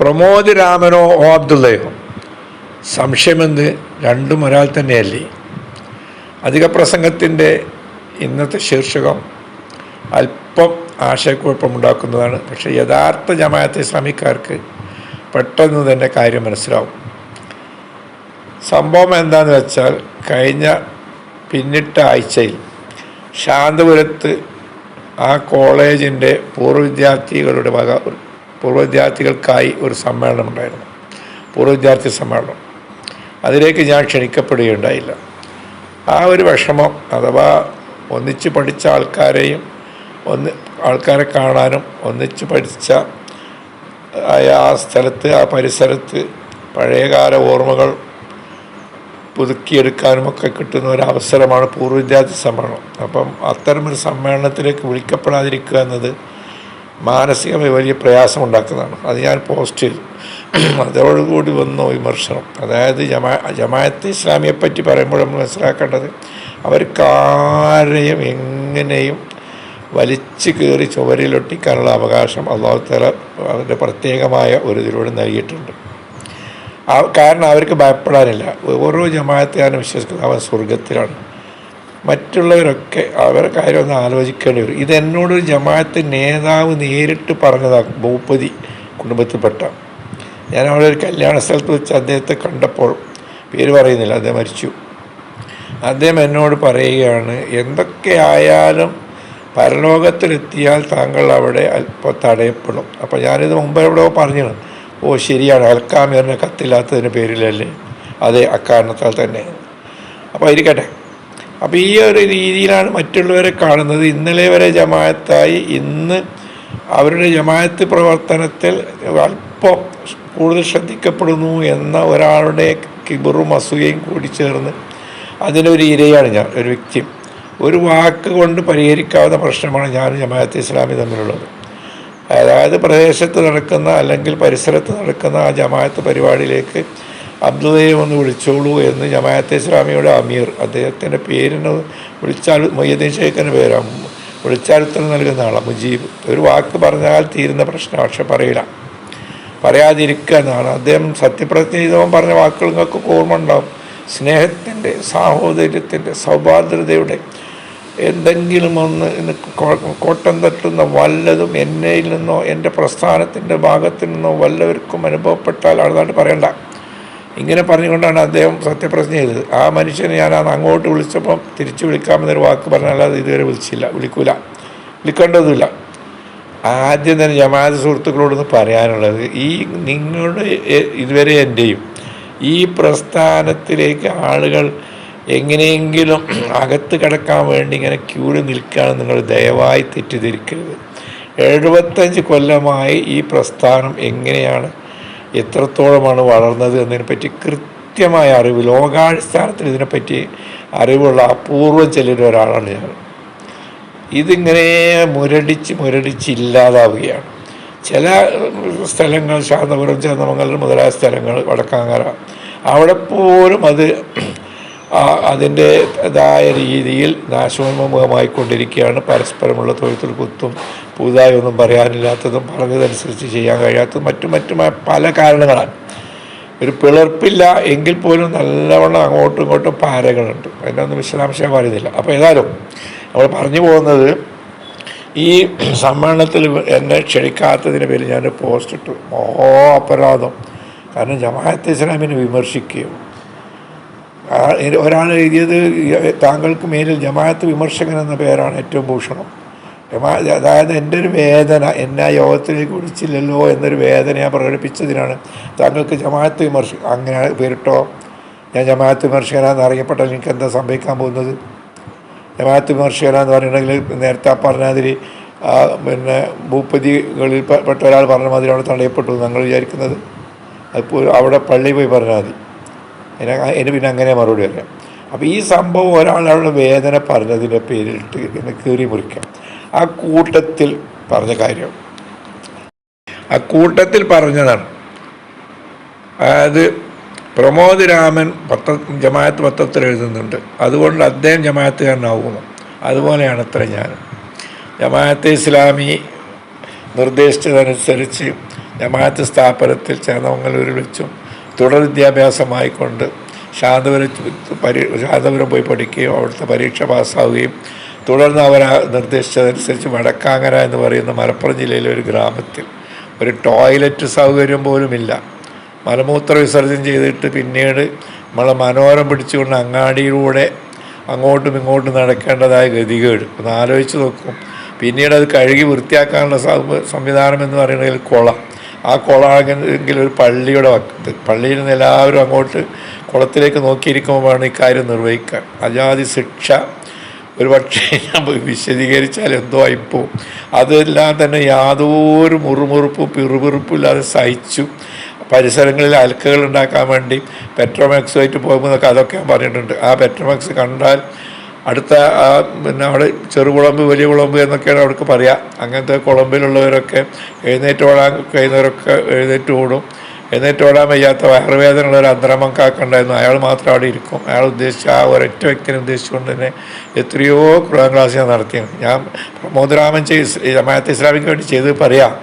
പ്രമോദ് രാമനോ ഓ അബ്ദുള്ളയോ? സംശയമെന്ത്? രണ്ടും ഒരാൾ തന്നെയല്ലേ. അധിക പ്രസംഗത്തിന്റെ ഇന്നത്തെ ശീർഷകം അല്പം ആശയക്കുഴപ്പമുണ്ടാക്കുന്നതാണ്. പക്ഷേ യഥാർത്ഥ ജമാഅത്ത് ഇസ്ലാമിക്കാർക്ക് പെട്ടെന്ന് തന്നെ കാര്യം മനസ്സിലാവും. സംഭവം എന്താണെന്ന് വെച്ചാൽ കഴിഞ്ഞ പിന്നിട്ട ആഴ്ചയിൽ ശാന്തപുരത്ത് ആ കോളേജിന്റെ പൂർവ വിദ്യാർത്ഥികളുടെ വക പൂർവ വിദ്യാർത്ഥികൾക്കായി ഒരു സമ്മേളനം ഉണ്ടായിരുന്നു. പൂർവ വിദ്യാർത്ഥി സമ്മേളനം. അതിലേക്ക് ഞാൻ ക്ഷണിക്കപ്പെടുകയുണ്ടായില്ല. ആ ഒരു വിഷമം അഥവാ ഒന്നിച്ച് പഠിച്ച ആൾക്കാരെയും ഒന്ന് ആൾക്കാരെ കാണാനും ഒന്നിച്ച് പഠിച്ച ആയ ആ സ്ഥലത്ത് ആ പരിസരത്ത് പഴയകാല ഓർമ്മകൾ പുതുക്കിയെടുക്കാനുമൊക്കെ കിട്ടുന്ന ഒരു അവസരമാണ് പൂർവ വിദ്യാർത്ഥി സമ്മേളനം. അപ്പം അത്തരമൊരു സമ്മേളനത്തിലേക്ക് വിളിക്കപ്പെടാതിരിക്കുക എന്നത് മാനസികമായി വലിയ പ്രയാസം ഉണ്ടാക്കുന്നതാണ് അത് ഞാൻ പോസ്റ്റ് ചെയ്തു. അതോടുകൂടി വന്ന വിമർശനം. അതായത് ജമാ ജമായത്ത് ഇസ്ലാമിയെപ്പറ്റി പറയുമ്പോൾ നമ്മൾ മനസ്സിലാക്കേണ്ടത് അവർക്കാരെയും എങ്ങനെയും വലിച്ചു കയറി ചുവരിലൊട്ടിക്കാനുള്ള അവകാശം അള്ളാഹു തല അവരുടെ പ്രത്യേകമായ ഒരു ഇതിലൂടെ നൽകിയിട്ടുണ്ട്. കാരണം അവർക്ക് ഭയപ്പെടാനില്ല. ഓരോ ജമാഅത്തെയാണ് വിശ്വസിക്കുന്നത് അവൻ സ്വർഗത്തിലാണ് മറ്റുള്ളവരൊക്കെ അവരുടെ കാര്യം ഒന്ന് ആലോചിക്കേണ്ടി വരും. ഇത് എന്നോടൊരു ജമാഅത്ത് നേതാവ് നേരിട്ട് പറഞ്ഞതാണ് ഭൂപതി കുടുംബത്തിൽപ്പെട്ട. ഞാൻ അവിടെ ഒരു കല്യാണ സ്ഥലത്ത് വെച്ച് അദ്ദേഹത്തെ കണ്ടപ്പോൾ പേര് പറയുന്നില്ല അദ്ദേഹം മരിച്ചു. അദ്ദേഹം എന്നോട് പറയുകയാണ് എന്തൊക്കെ ആയാലും പരലോകത്തിലെത്തിയാൽ താങ്കൾ അവിടെ അല്പം തടയപ്പെടും. അപ്പോൾ ഞാനിത് മുമ്പ് എവിടെയോ പറഞ്ഞു ഓ ശരിയാണ് അൽക്കാമീറിനെ കത്തില്ലാത്തതിന്റെ പേരിലല്ലേ? അതെ അക്കാരണത്താൽ തന്നെ. അപ്പോൾ ഇരിക്കട്ടെ. അപ്പോൾ ഈ ഒരു രീതിയിലാണ് മറ്റുള്ളവരെ കാണുന്നത്. ഇന്നലെ വരെ ജമാഅത്തായി ഇന്ന് അവരുടെ ജമാഅത്ത് പ്രവർത്തനത്തിൽ അല്പം കൂടുതൽ ശ്രദ്ധിക്കപ്പെടുന്നു എന്ന ഒരാളുടെ കിബറും അസൂയയും കൂടി ചേർന്ന് അതിനൊരു ഇരയാണ് ഞാൻ ഒരു വ്യക്തി. ഒരു വാക്ക് കൊണ്ട് പരിഹരിക്കാവുന്ന പ്രശ്നമാണ് ഞാനും ജമാഅത്ത് ഇസ്ലാമി തമ്മിലുള്ളത്. അതായത് പ്രദേശത്ത് നടക്കുന്ന അല്ലെങ്കിൽ പരിസരത്ത് നടക്കുന്ന ആ ജമാഅത്ത് പരിപാടിയിലേക്ക് അബ്ദുള്ളയെ ഒന്ന് വിളിച്ചോളൂ എന്ന് ജമാഅത്തെ ഇസ്ലാമിയുടെ അമീർ. അദ്ദേഹത്തിന്റെ പേരിന് വിളിച്ചാൽ മൊയ്യദ്ദീൻ ഷെയ്ഖിന്റെ പേരാണ് വിളിച്ചാൽ ഉത്തരം നൽകുന്ന ആളാണ് മുജീബ്. ഒരു വാക്ക് പറഞ്ഞാൽ തീരുന്ന പ്രശ്നം പക്ഷെ പറയില്ല. പറയാതിരിക്കുക എന്നാണ്. അദ്ദേഹം സത്യപ്രതിജ്ഞ ചെയ്തവൻ പറഞ്ഞ വാക്കുകൾ നിങ്ങൾക്ക് ഓർമ്മ ഉണ്ടാവും. സ്നേഹത്തിന്റെ സാഹോദര്യത്തിന്റെ സൗഭാദ്രതയുടെ എന്തെങ്കിലും ഒന്ന് കോട്ടം തട്ടുന്ന വല്ലതും എന്നയിൽ നിന്നോ എന്റെ പ്രസ്ഥാനത്തിന്റെ ഭാഗത്തു നിന്നോ വല്ലവർക്കും അനുഭവപ്പെട്ടാൽ അടുത്തായിട്ട് പറയണ്ട. ഇങ്ങനെ പറഞ്ഞുകൊണ്ടാണ് അദ്ദേഹം സത്യപ്രതിജ്ഞ ചെയ്തത്. ആ മനുഷ്യനെ ഞാൻ അങ്ങോട്ട് വിളിച്ചപ്പം തിരിച്ചു വിളിക്കാമെന്നൊരു വാക്ക് പറഞ്ഞാൽ അത് ഇതുവരെ വിളിച്ചില്ല. വിളിക്കൂല. വിളിക്കേണ്ടതുമില്ല. ആദ്യം തന്നെ ജമാഅത്ത് സുഹൃത്തുക്കളോടൊന്ന് പറയാനുള്ളത് ഈ നിങ്ങളുടെ ഇതുവരെ എന്റെയും ഈ പ്രസ്ഥാനത്തിലേക്ക് ആളുകൾ എങ്ങനെയെങ്കിലും അകത്ത് കിടക്കാൻ വേണ്ടി ഇങ്ങനെ ക്യൂവിൽ നിൽക്കുകയാണ് നിങ്ങൾ ദയവായി തെറ്റിദ്ധരിക്കരുത്. എഴുപത്തഞ്ച് കൊല്ലമായി ഈ പ്രസ്ഥാനം എങ്ങനെയാണ് എത്രത്തോളമാണ് വളർന്നത് എന്നതിനെപ്പറ്റി കൃത്യമായ അറിവ് ലോകാടിസ്ഥാനത്തിൽ ഇതിനെപ്പറ്റി അറിവുള്ള അപൂർവം ചെല്ലുന്ന ഒരാളാണ് ഞാൻ. ഇതിങ്ങനെ മുരടിച്ച് മുരടിച്ച് ഇല്ലാതാവുകയാണ്. ചില സ്ഥലങ്ങൾ ശാന്തപുരം ചന്ദമംഗലം മുതലായ സ്ഥലങ്ങൾ വടക്കാങ്ങര അവിടെ പോലും അത് അതിന്റെതായ രീതിയിൽ നാശോന്മുഖമായിക്കൊണ്ടിരിക്കുകയാണ്. പരസ്പരമുള്ള തൊഴുത്തിൽ കുത്തും പുതുതായി ഒന്നും പറയാനില്ലാത്തതും പറഞ്ഞതനുസരിച്ച് ചെയ്യാൻ കഴിയാത്തതും മറ്റു മറ്റുമായ പല കാരണങ്ങളാണ് ഒരു പിളർപ്പില്ല എങ്കിൽ പോലും നല്ലവണ്ണം അങ്ങോട്ടും ഇങ്ങോട്ടും പാരകളുണ്ട്. അതിനൊന്നും വിശദാംശം പറയുന്നില്ല. അപ്പോൾ ഏതായാലും നമ്മൾ പറഞ്ഞു പോകുന്നത് ഈ സമ്മേളനത്തിൽ എന്നെ ക്ഷണിക്കാത്തതിന് പേരിൽ ഞാൻ പോസ്റ്റ് ഇട്ടു. മഹോ അപരാധം. കാരണം ജമാഅത്ത് ഇസ്ലാമിനെ വിമർശിക്കുകയും ഒരാൾ എഴുതിയത് താങ്കൾക്ക് മേലിൽ ജമാഅത്ത് വിമർശകൻ എന്ന പേരാണ് ഏറ്റവും ഭൂഷണം. അതായത് എന്റെ ഒരു വേദന എന്നെ ആ യോഗത്തിലേക്ക് വിളിച്ചില്ലല്ലോ എന്നൊരു വേദന ഞാൻ പ്രകടിപ്പിച്ചതിനാണ് താങ്കൾക്ക് ജമാഅത്ത് വിമർശ അങ്ങനെ പേരിട്ടോ? ഞാൻ ജമാഅത്ത് വിമർശകനാണെന്ന് അറിയപ്പെട്ടാൽ എനിക്ക് എന്താ സംഭവിക്കാൻ പോകുന്നത്? ജമാഅത്ത് വിമർശകനാന്ന് പറയുന്നുണ്ടെങ്കിൽ നേരത്തെ ആ പറഞ്ഞാതിരി പിന്നെ ഭൂപതികളിൽ പെട്ട ഒരാൾ പറഞ്ഞ മാതിരി അവിടെ തടയപ്പെട്ടു ഞങ്ങൾ വിചാരിക്കുന്നത്. അപ്പോൾ അവിടെ പള്ളി പോയി പറഞ്ഞാൽ മതി. എന്നെ എന്നെ പിന്നെ അങ്ങനെ മറുപടി പറയാം. അപ്പോൾ ഈ സംഭവം ഒരാളുടെ വേദന പറഞ്ഞതിന്റെ പേരിട്ട് എന്നെ കീറി മുറിക്കാം. ആ കൂട്ടത്തിൽ പറഞ്ഞ കാര്യം. ആ കൂട്ടത്തിൽ പറഞ്ഞതാണ്. അതായത് പ്രമോദ് രാമൻ പത്ര ജമാഅത്ത് പത്രത്തിൽ എഴുതുന്നുണ്ട്. അതുകൊണ്ട് അദ്ദേഹം ജമാഅത്തുകാരനാവുന്നു. അതുപോലെയാണ് അത്ര ഞാൻ ജമാഅത്തെ ഇസ്ലാമി നിർദ്ദേശിച്ചതനുസരിച്ച് ജമാഅത്ത് സ്ഥാപനത്തിൽ ചേന്നമംഗലൂരിൽ വെച്ചും തുടർ വിദ്യാഭ്യാസമായിക്കൊണ്ട് ശാന്തപുരം പരീ ശാന്തപുരം പോയി പഠിക്കുകയും അവിടുത്തെ പരീക്ഷ പാസ്സാവുകയും തുടർന്ന് അവർ നിർദ്ദേശിച്ചതനുസരിച്ച് വടക്കാങ്ങര എന്ന് പറയുന്ന മലപ്പുറം ജില്ലയിലെ ഒരു ഗ്രാമത്തിൽ ഒരു ടോയ്ലറ്റ് സൗകര്യം പോലുമില്ല. മലമൂത്ര വിസർജനം ചെയ്തിട്ട് പിന്നീട് നമ്മളെ മനോരം പിടിച്ചുകൊണ്ട് അങ്ങാടിയിലൂടെ അങ്ങോട്ടും ഇങ്ങോട്ടും നടക്കേണ്ടതായ ഗതികേട്. ഒന്ന് ആലോചിച്ച് നോക്കും. പിന്നീട് അത് കഴുകി വൃത്തിയാക്കാനുള്ള സംവിധാനം എന്ന് പറയുന്നതിൽ കുളം. ആ കുളമാണെങ്കിൽ ഒരു പള്ളിയുടെ വക്കത്ത് പള്ളിയിൽ നിന്ന് എല്ലാവരും അങ്ങോട്ട് കുളത്തിലേക്ക് നോക്കിയിരിക്കുമ്പോഴാണ് ഇക്കാര്യം നിർവഹിക്കുക. അജാതി ശിക്ഷ ഒരു പക്ഷേ വിശദീകരിച്ചാൽ എന്തോ ആയിപ്പോവും അതെല്ലാം തന്നെ യാതൊരു മുറുമുറുപ്പും പിറുപിറുപ്പും ഇല്ലാതെ സഹിച്ചു. പരിസരങ്ങളിൽ അൽക്കകൾ ഉണ്ടാക്കാൻ വേണ്ടി പെട്രോമാക്സുമായിട്ട് പോകുമ്പോൾ അതൊക്കെ പറഞ്ഞിട്ടുണ്ട്. ആ പെട്രോമാക്സ് കണ്ടാൽ അടുത്ത പിന്നെ അവിടെ ചെറുകുളമ്പ് വലിയ കുളമ്പ് എന്നൊക്കെയാണ് അവർക്ക് പറയാം. അങ്ങനത്തെ കുളമ്പിലുള്ളവരൊക്കെ എഴുന്നേറ്റ് ഓടാൻ കഴിയുന്നവരൊക്കെ എഴുന്നേറ്റ് ഓടും. എഴുന്നേറ്റ് ഓടാൻ വയ്യാത്ത വയറുവേദനയുള്ള ഒരു അന്തരമം ഉണ്ടായിരുന്നു അയാൾ മാത്രം അവിടെ ഇരിക്കും. അയാൾ ഉദ്ദേശിച്ച ആ ഒരൊറ്റ വ്യക്തിനെ ഉദ്ദേശിച്ചുകൊണ്ട് തന്നെ എത്രയോ ഖുർആൻ ക്ലാസ് ഞാൻ നടത്തിയാണ്. ഞാൻ പ്രമോദരാമൻ ചെയ്ത് ജമാഅത്ത് ഇസ്ലാമിക്ക് വേണ്ടി ചെയ്ത് പറയാം.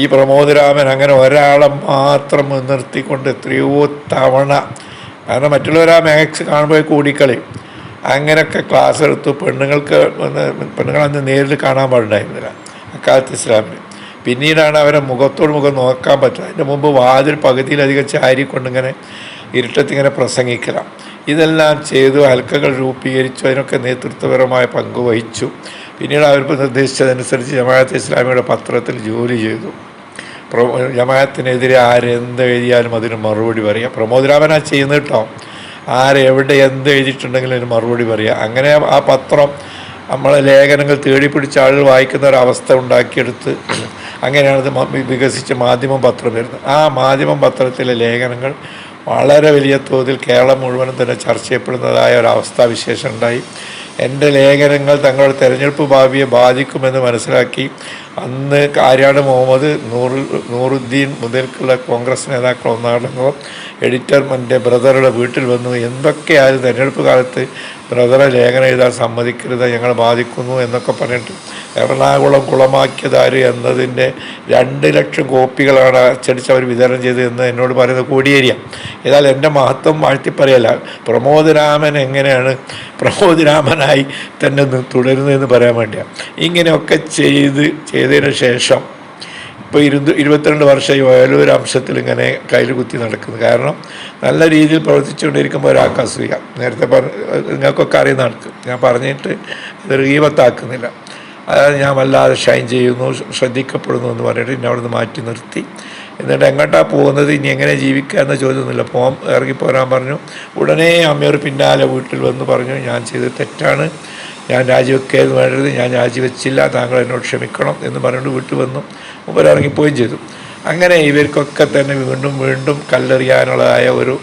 ഈ പ്രമോദരാമൻ അങ്ങനെ ഒരാളെ മാത്രം മുൻനിർത്തിക്കൊണ്ട് എത്രയോ തവണ. കാരണം മറ്റുള്ളവർ ആ മാക്സ് കാണുമ്പോൾ കൂടിക്കളി അങ്ങനെയൊക്കെ ക്ലാസ് എടുത്തു പെണ്ണുങ്ങൾക്ക് പെണ്ണുങ്ങളെ പെണ്ണുങ്ങളന്ന് നേരിൽ കാണാൻ പാടുണ്ടായിരുന്നില്ല. അക്കാലത്ത് ഇസ്ലാമിന് പിന്നീടാണ് അവരെ മുഖത്തോട് മുഖം നോക്കാൻ പറ്റുക. അതിന്റെ മുമ്പ് വാതിൽ പകുതിയിലധികം ചാരിക്കൊണ്ടിങ്ങനെ ഇരുട്ടത്തിങ്ങനെ പ്രസംഗിക്കണം ഇതെല്ലാം ചെയ്തു ഹൽക്കകൾ രൂപീകരിച്ചു അതിനൊക്കെ നേതൃത്വപരമായ പങ്ക് വഹിച്ചു. പിന്നീട് അവർക്ക് നിർദ്ദേശിച്ചതനുസരിച്ച് ജമാഅത്ത് ഇസ്ലാമിയുടെ പത്രത്തിൽ ജോലി ചെയ്തു. പ്രമോ ജമാഅത്തിനെതിരെ ആരെന്ത് എഴുതിയാലും അതിന് മറുപടി പറയാം. പ്രമോദരാമനാ ചെയ്യുന്നത് കേട്ടോ. ആരെവിടെ എന്ത് എഴുതിയിട്ടുണ്ടെങ്കിലും അതിന് മറുപടി പറയുക അങ്ങനെ ആ പത്രം നമ്മളെ ലേഖനങ്ങൾ തേടിപ്പിടിച്ച ആളുകൾ വായിക്കുന്ന ഒരവസ്ഥ ഉണ്ടാക്കിയെടുത്ത് അങ്ങനെയാണ് ഇത് മ- വികസിച്ച മാധ്യമം പത്രം വരുന്നത്. ആ മാധ്യമം പത്രത്തിലെ ലേഖനങ്ങൾ വളരെ വലിയ തോതിൽ കേരളം മുഴുവനും തന്നെ ചർച്ച ചെയ്യപ്പെടുന്നതായ ഒരവസ്ഥാവിശേഷം ഉണ്ടായി. എന്റെ ലേഖനങ്ങൾ തങ്ങളുടെ തെരഞ്ഞെടുപ്പ് ഭാവിയെ ബാധിക്കുമെന്ന് മനസ്സിലാക്കി അന്ന് കാര്യാട് മുഹമ്മദ് നൂറു നൂറുദ്ദീൻ മുതൽക്കുള്ള കോൺഗ്രസ് നേതാക്കൾ ഒന്നാടങ്ങളും എഡിറ്റർ എന്റെ ബ്രദറുടെ വീട്ടിൽ വന്നു. എന്തൊക്കെയായാലും തിരഞ്ഞെടുപ്പ് കാലത്ത് ബ്രദറെ ലേഖനം എഴുതാൻ സമ്മതിക്കരുത് ഞങ്ങൾ ബാധിക്കുന്നു എന്നൊക്കെ പറഞ്ഞിട്ട് എറണാകുളം കുളമാക്കിയതാര് എന്നതിന്റെ രണ്ട് ലക്ഷം കോപ്പികളാണ് അച്ചടിച്ച് അവർ വിതരണം ചെയ്തത് എന്ന് എന്നോട് പറയുന്നത് കോടിയേരിയ. ഏതായാലും എന്റെ മഹത്വം വാഴ്ത്തിപ്പറയല്ല. പ്രമോദ് രാമൻ എങ്ങനെയാണ് പ്രമോദ് രാമനായി തന്നെ തുടരുന്നതെന്ന് പറയാൻ വേണ്ടിയാണ് ഇങ്ങനെയൊക്കെ ചെയ്ത് ചെയ്ത് ചെയ്തതിന് ശേഷം ഇപ്പോൾ ഇരുപത് ഇരുപത്തിരണ്ട് വർഷമായി ഓരോരോ അംശത്തിൽ ഇങ്ങനെ കയ്യിൽ കുത്തി നടക്കുന്നു. കാരണം നല്ല രീതിയിൽ പ്രവർത്തിച്ചുകൊണ്ടിരിക്കുമ്പോൾ ഒരാൾക്ക് അസൂയ. നേരത്തെ പറഞ്ഞ നിങ്ങൾക്കൊക്കെ അറിയുന്ന ആൾക്ക്. ഞാൻ പറഞ്ഞിട്ട് ഇത് റീവത്താക്കുന്നില്ല. അതായത് ഞാൻ വല്ലാതെ ഷൈൻ ചെയ്യുന്നു ശ്രദ്ധിക്കപ്പെടുന്നു എന്ന് പറഞ്ഞിട്ട് എന്നെ അവിടെ നിന്ന് മാറ്റി നിർത്തി. എന്നിട്ട് എങ്ങോട്ടാണ് പോകുന്നത്? ഇനി എങ്ങനെ ജീവിക്കുക എന്ന ചോദ്യമൊന്നുമില്ല. പോകാൻ ഇറങ്ങിപ്പോരാൻ പറഞ്ഞു. ഉടനെ അമ്മയോട് പിന്നാലെ വീട്ടിൽ വന്ന് പറഞ്ഞു ഞാൻ ചെയ്തത് തെറ്റാണ്. ഞാൻ രാജിവെക്കരുത് വേണ്ടത് ഞാൻ രാജിവെച്ചില്ല. താങ്കൾ എന്നോട് ക്ഷമിക്കണം എന്ന് പറഞ്ഞുകൊണ്ട് വീട്ടിൽ വന്നു. മുമ്പ് ഇറങ്ങിപ്പോവുകയും ചെയ്തു. അങ്ങനെ ഇവർക്കൊക്കെ തന്നെ വീണ്ടും വീണ്ടും കല്ലെറിയാനുള്ളതായ ഒരു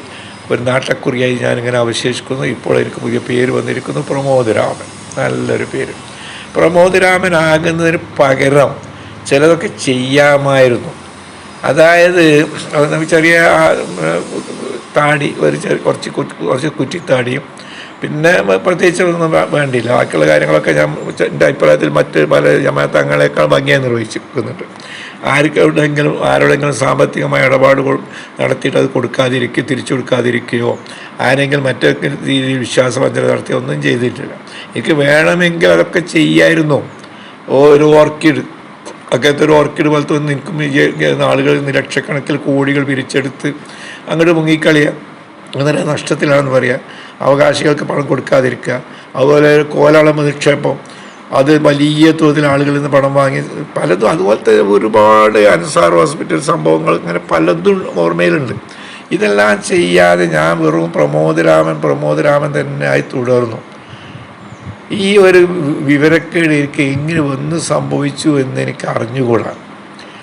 ഒരു നാട്ടക്കുറിയായി ഞാനിങ്ങനെ അവശേഷിക്കുന്നു. ഇപ്പോൾ എനിക്ക് പുതിയ പേര് വന്നിരിക്കുന്നു. പ്രമോദ് രാമൻ നല്ലൊരു പേര്. പ്രമോദ് രാമൻ ആകുന്നതിന് പകരം ചിലതൊക്കെ ചെയ്യാമായിരുന്നു. അതായത് ചെറിയ താടി ഒരു കുറച്ച് കുറച്ച് കുറ്റിത്താടിയും പിന്നെ പ്രത്യേകിച്ച് ഒന്നും വേണ്ടിയില്ല. ബാക്കിയുള്ള കാര്യങ്ങളൊക്കെ ഞാൻ എന്റെ അഭിപ്രായത്തിൽ മറ്റ് പല ജമാത്തങ്ങളെക്കാൾ ഭംഗിയായി നിർവഹിച്ചിരിക്കുന്നുണ്ട്. ആർക്കെവിടെയെങ്കിലും ആരോടെങ്കിലും സാമ്പത്തികമായ ഇടപാടുകൾ നടത്തിയിട്ട് അത് കൊടുക്കാതിരിക്കുക തിരിച്ചു കൊടുക്കാതിരിക്കുകയോ ആരെങ്കിലും മറ്റേ രീതിയിൽ വിശ്വാസവഞ്ചന നടത്തിയോ ഒന്നും ചെയ്തിട്ടില്ല. എനിക്ക് വേണമെങ്കിൽ അതൊക്കെ ചെയ്യായിരുന്നു. ഒരു ഓർക്കിഡ് അങ്ങനത്തെ ഒരു ഓർക്കിഡ് പോലത്തെ വിജയിക്കുന്ന ആളുകൾ ലക്ഷക്കണക്കിൽ കോടികൾ പിരിച്ചെടുത്ത് അങ്ങോട്ട് മുങ്ങിക്കളിയുക അങ്ങനെ നഷ്ടത്തിലാണെന്ന് പറയുക അവകാശികൾക്ക് പണം കൊടുക്കാതിരിക്കുക. അതുപോലെ കോലാളമ്പ് നിക്ഷേപം. അത് വലിയ തോതിൽ ആളുകളിൽ നിന്ന് പണം വാങ്ങി പലതും അതുപോലത്തെ ഒരുപാട് അൻസാർ ഹോസ്പിറ്റൽ സംഭവങ്ങൾ ഇങ്ങനെ പലതും ഓർമ്മയിലുണ്ട്. ഇതെല്ലാം ചെയ്യാതെ ഞാൻ വെറും പ്രമോദരാമൻ പ്രമോദരാമൻ തന്നെ ആയി തുടർന്നു. ഈ ഒരു വിവരക്കേട് എങ്ങനെ ഒന്ന് സംഭവിച്ചു എന്ന് എനിക്ക് അറിഞ്ഞുകൂടാ.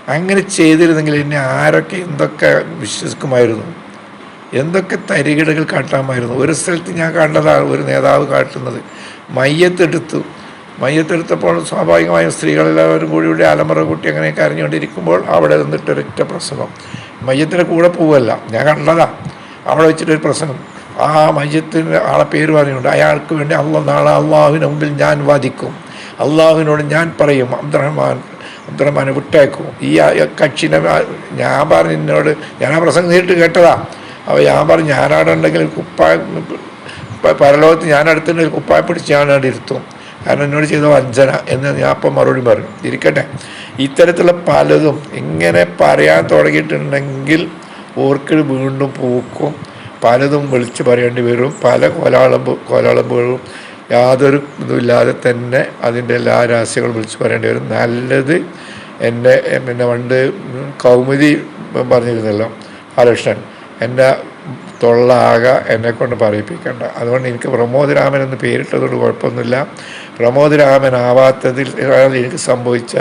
അങ്ങനെ ചെയ്തിരുന്നെങ്കിൽ എന്നെ ആരൊക്കെ എന്തൊക്കെ വിശ്വസിക്കുമായിരുന്നു. എന്തൊക്കെ തരികിടകൾ കാട്ടാമായിരുന്നു. ഒരു സ്ഥലത്ത് ഞാൻ കണ്ടതാണ് ഒരു നേതാവ് കാട്ടുന്നത്. മയ്യത്തെടുത്തു. മയ്യത്തെടുത്തപ്പോൾ സ്വാഭാവികമായും സ്ത്രീകളെല്ലാവരും കൂടി ഇവിടെ അലമുറ കൂട്ടി അങ്ങനെയൊക്കെ അറിഞ്ഞുകൊണ്ടിരിക്കുമ്പോൾ അവിടെ നിന്നിട്ട് ഒരൊറ്റ പ്രസംഗം. മയ്യത്തിന്റെ കൂടെ പോവല്ല. ഞാൻ കണ്ടതാ. അവിടെ വെച്ചിട്ടൊരു പ്രസംഗം. ആ മയ്യത്തിന് ആളെ പേര് പറഞ്ഞുകൊണ്ട് അയാൾക്ക് വേണ്ടി അള്ള നാളെ അള്ളാഹുവിന് മുമ്പിൽ ഞാൻ വാദിക്കും. അള്ളാഹുവിനോട് ഞാൻ പറയും അബ്ദുറഹ്മാൻ അബ്ദുറഹ്മാനെ വിട്ടേക്കും. ഈ കക്ഷിനെ ഞാൻ പറഞ്ഞു എന്നോട് ഞാൻ ആ പ്രസംഗം നേരിട്ട് കേട്ടതാ. അപ്പോൾ ഞാൻ പറഞ്ഞു ഞാനവിടെ ഉണ്ടെങ്കിൽ കുപ്പായ പരലോകത്ത് ഞാൻ അടുത്തുണ്ടെങ്കിൽ കുപ്പായ പിടിച്ച് ഞാൻ അവിടെ ഇരുത്തും. കാരണം എന്നോട് ചെയ്ത വഞ്ചന എന്ന് ഞാൻ അപ്പം മറുപടി പറഞ്ഞു. ഇരിക്കട്ടെ. ഇത്തരത്തിലുള്ള പലതും ഇങ്ങനെ പറയാൻ തുടങ്ങിയിട്ടുണ്ടെങ്കിൽ ഓർക്കിഡ് വീണ്ടും പൂക്കും. പലതും വിളിച്ച് പറയേണ്ടി വരും. പല കോലാളമ്പ് കോലാളമ്പുകളും യാതൊരു ഇതുമില്ലാതെ തന്നെ അതിന്റെ എല്ലാ രഹസ്യങ്ങളും വിളിച്ച് പറയേണ്ടി വരും. നല്ലത് എന്റെ പിന്നെ പണ്ട് കൗമുദി പറഞ്ഞിരുന്നല്ലോ ബാലകൃഷ്ണൻ. എന്റെ തൊള്ളാക എന്നെ കൊണ്ട് പറയിപ്പിക്കണ്ട. അതുകൊണ്ട് എനിക്ക് പ്രമോദ് രാമൻ എന്ന് പേരിട്ടതുകൊണ്ട് കുഴപ്പമൊന്നുമില്ല. പ്രമോദ് രാമൻ ആവാത്തതിൽ എനിക്ക് സംഭവിച്ച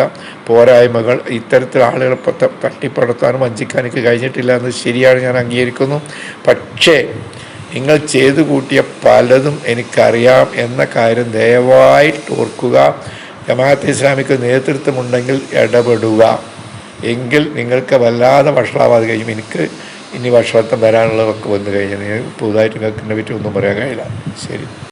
പോരായ്മകൾ ഇത്തരത്തിൽ ആളുകളെ തട്ടിപ്പടുത്താനും വഞ്ചിക്കാനും എനിക്ക് കഴിഞ്ഞിട്ടില്ല എന്ന് ശരിയാണ് ഞാൻ അംഗീകരിക്കുന്നു. പക്ഷേ നിങ്ങൾ ചെയ്തു കൂട്ടിയ പലതും എനിക്കറിയാം എന്ന കാര്യം ദയവായിട്ട് ഓർക്കുക. ജമാഅത്ത് ഇസ്ലാമിക്ക് നേതൃത്വമുണ്ടെങ്കിൽ ഇടപെടുക. എങ്കിൽ നിങ്ങൾക്ക് വല്ലാതെ വഷളാവാതെ കഴിയും. എനിക്ക് ഇനി വർഷത്തെ വരാനുള്ളതൊക്കെ വന്നു കഴിഞ്ഞാൽ പുതുതായിട്ട് നിങ്ങൾക്ക് ഇതിനെ പറ്റി ഒന്നും പറയാൻ കഴിയില്ല. ശരി.